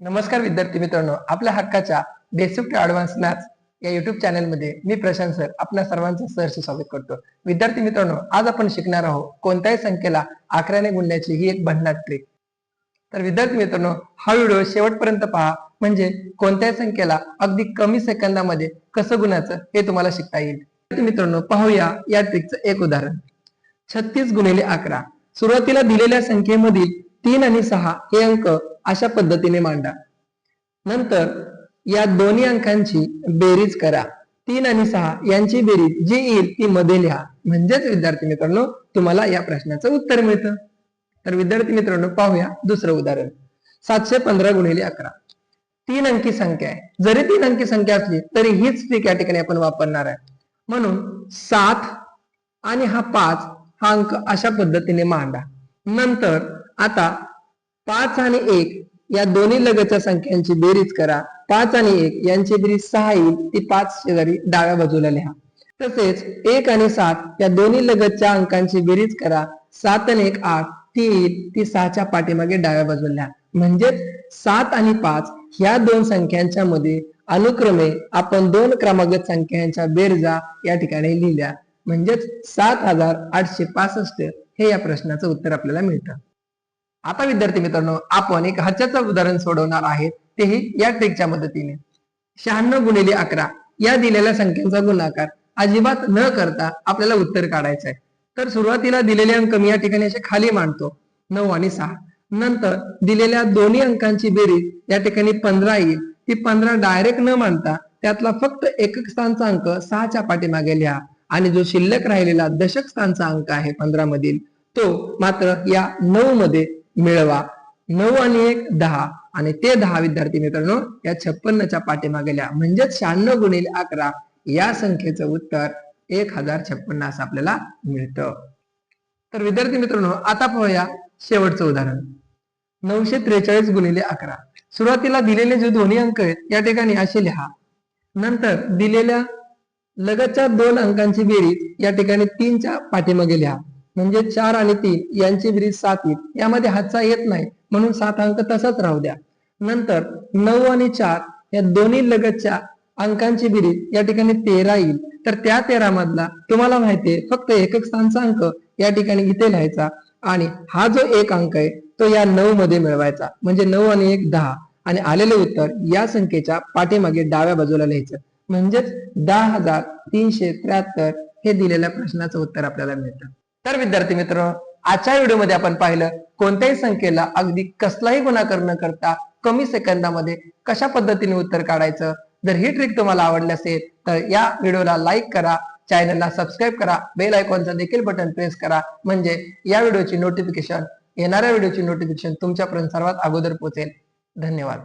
नमस्कार विद्यार्थी मित्रांनो आपल्या हक्काच्या बेसिक टू ऍडव्हान्स मॅथ्स या युट्यूब चॅनलमध्ये मी प्रशांत सर आपल्या सर्वांचं सहर्ष स्वागत करतो. विद्यार्थी मित्रांनो आज आपण शिकणार आहोत कोणत्याही संख्येला अकराने गुणण्याची ही एक भन्नाट ट्रिक तर विद्यार्थी मित्रांनो हा व्हिडिओ शेवटपर्यंत पहा म्हणजे कोणत्याही संख्येला अगदी कमी सेकंदामध्ये कसं गुणायचं हे तुम्हाला शिकता येईल. विद्यार्थी मित्रांनो पाहूया या ट्रिकचं एक उदाहरण. छत्तीस गुणिले अकरा. सुरुवातीला दिलेल्या संख्येमधील तीन आणि सहा हे अंक अशा पद्धतीने मांडा. नंतर या दोन्ही अंकांची बेरीज करा. तीन आणि सहा यांची बेरीज जी येईल ती मध्ये लिहा. म्हणजेच विद्यार्थी मित्रांनो तुम्हाला या प्रश्नाचं उत्तर मिळतं. तर विद्यार्थी मित्रांनो पाहूया दुसरं उदाहरण. सातशे पंधरा गुणिले अकरा. तीन अंकी संख्या आहे. जरी तीन अंकी संख्या असली तरी हीच ट्रिक या ठिकाणी आपण वापरणार आहे. म्हणून सात आणि हा पाच हा अंक अशा पद्धतीने मांडा. नंतर आता पाच आणि एक या दोन्ही लगतच्या संख्यांची बेरीज करा. पाच आणि एक यांची बेरीज सहा येईल. ती पाच शेजारी डाव्या बाजूला लिहा. तसेच एक आणि सात या दोन्ही लगतच्या अंकांची बेरीज करा. सात आणि एक आठ ती येईल. ती सहाच्या पाठीमागे डाव्या बाजूला लिहा. म्हणजेच सात आणि पाच ह्या दोन संख्यांच्या मध्ये अनुक्रमे आपण दोन क्रमागत संख्यांच्या बेरजा या ठिकाणी लिहिल्या. म्हणजेच सात हजार आठशे पासष्ट हे या प्रश्नाचं उत्तर आपल्याला मिळतं. आता विद्यार्थी मित्रांनो आपण एक हाच्याचं उदाहरण सोडवणार आहे तेही या ट्रिकच्या मदतीने. शहाण्णव गुणिले अकरा या दिलेल्या संख्यांचा गुणाकार. अजिबात न करता आपल्याला उत्तर काढायचं आहे तर सुरुवातीला दिलेले अंक मी या ठिकाणी असे खाली मांडतो. नऊ आणि सहा. नंतर दिलेल्या दोन्ही अंकांची बेरीज या ठिकाणी पंधरा येईल. ती पंधरा डायरेक्ट न मांडता त्यातला फक्त एकक स्थानचा अंक सहाच्या पाठीमागे लिहा. आणि जो शिल्लक राहिलेला दशक स्थानचा अंक आहे पंधरा मधील तो मात्र या नऊ मध्ये मिळवा. नऊ आणि एक दहा. आणि ते दहा विद्यार्थी मित्रांनो या छप्पन्नच्या पाठीमागे लिहा. म्हणजेच शहाण्णव गुणिले अकरा या संख्येचं उत्तर एक हजार छप्पन्न असं आपल्याला मिळतं. तर विद्यार्थी मित्रांनो आता पाहूया शेवटचं उदाहरण. नऊशे त्रेचाळीस गुणिले अकरा. सुरुवातीला दिलेले जे दोन्ही अंक आहेत या ठिकाणी असे लिहा. नंतर दिलेल्या लगतच्या दोन अंकांची बेरीज या ठिकाणी तीनच्या पाठीमागे लिहा. म्हणजे चार आणि तीन यांची बेरीज सात येईल यामध्ये हातचा येत नाही. म्हणून सात अंक तसाच राहू द्या. नंतर नऊ आणि चार या दोन्ही लगतच्या अंकांची बेरीज या ठिकाणी तेरा येईल तर त्या तेरा मधला तुम्हाला माहितीये फक्त एकक स्थानचा अंक या ठिकाणी इथे लिहायचा. आणि हा जो एक अंक आहे तो या नऊ मध्ये मिळवायचा. म्हणजे नऊ आणि एक दहा. आणि आलेले उत्तर या संख्येच्या पाठीमागे डाव्या बाजूला लिहायचं. म्हणजेच दहा हजार तीनशे त्र्याहत्तर हे दिलेल्या प्रश्नाचं उत्तर आपल्याला मिळतं. तर विद्यार्थी मित्र आजच्या व्हिडिओमध्ये आपण पाहिलं कोणत्याही संख्येला अगदी कसलाही गुणाकार न करता कमी सेकंदामध्ये कशा पद्धतीने उत्तर काढायचं? जर ही ट्रिक तुम्हाला आवडली असेल तर या व्हिडिओला लाईक करा चॅनलला सबस्क्राईब करा बेल आयकॉनचं देखील बटन प्रेस करा. म्हणजे या व्हिडिओची नोटिफिकेशन येणाऱ्या व्हिडिओची नोटिफिकेशन तुमच्यापर्यंत सर्वात अगोदर पोहोचेल. धन्यवाद.